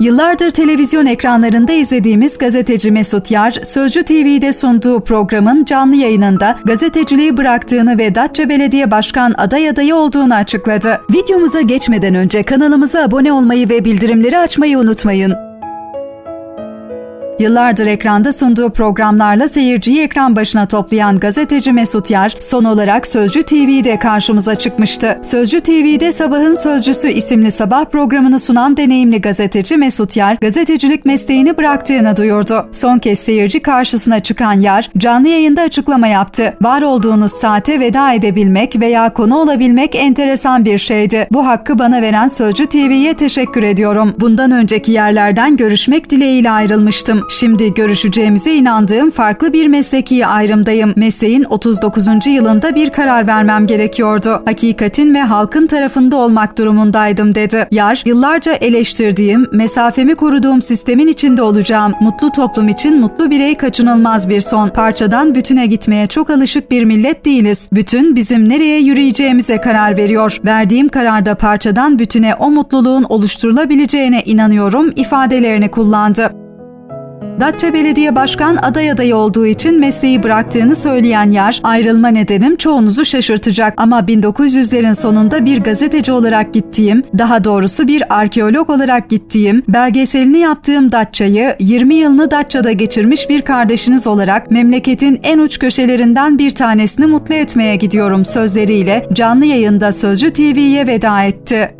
Yıllardır televizyon ekranlarında izlediğimiz gazeteci Mesut Yar, Sözcü TV'de sunduğu programın canlı yayınında gazeteciliği bıraktığını ve Datça Belediye Başkan aday adayı olduğunu açıkladı. Videomuza geçmeden önce kanalımıza abone olmayı ve bildirimleri açmayı unutmayın. Yıllardır ekranda sunduğu programlarla seyirciyi ekran başına toplayan gazeteci Mesut Yar, son olarak Sözcü TV'de karşımıza çıkmıştı. Sözcü TV'de Sabahın Sözcüsü isimli sabah programını sunan deneyimli gazeteci Mesut Yar, gazetecilik mesleğini bıraktığını duyurdu. Son kez seyirci karşısına çıkan Yar, canlı yayında açıklama yaptı. Var olduğunuz saate veda edebilmek veya konu olabilmek enteresan bir şeydi. Bu hakkı bana veren Sözcü TV'ye teşekkür ediyorum. Bundan önceki yerlerden görüşmek dileğiyle ayrılmıştım. Şimdi görüşeceğimize inandığım farklı bir mesleki ayrımdayım. Mesleğin 39. yılında bir karar vermem gerekiyordu. Hakikatin ve halkın tarafında olmak durumundaydım dedi. Yar, yıllarca eleştirdiğim, mesafemi koruduğum sistemin içinde olacağım. Mutlu toplum için mutlu birey kaçınılmaz bir son. Parçadan bütüne gitmeye çok alışık bir millet değiliz. Bütün bizim nereye yürüyeceğimize karar veriyor. Verdiğim kararda parçadan bütüne o mutluluğun oluşturulabileceğine inanıyorum ifadelerini kullandı. Datça Belediye Başkan aday adayı olduğu için mesleği bıraktığını söyleyen Yar, ayrılma nedenim çoğunuzu şaşırtacak ama 1900'lerin sonunda bir gazeteci olarak gittiğim, daha doğrusu bir arkeolog olarak gittiğim, belgeselini yaptığım Datça'yı 20 yılını Datça'da geçirmiş bir kardeşiniz olarak memleketin en uç köşelerinden bir tanesini mutlu etmeye gidiyorum sözleriyle canlı yayında Sözcü TV'ye veda etti.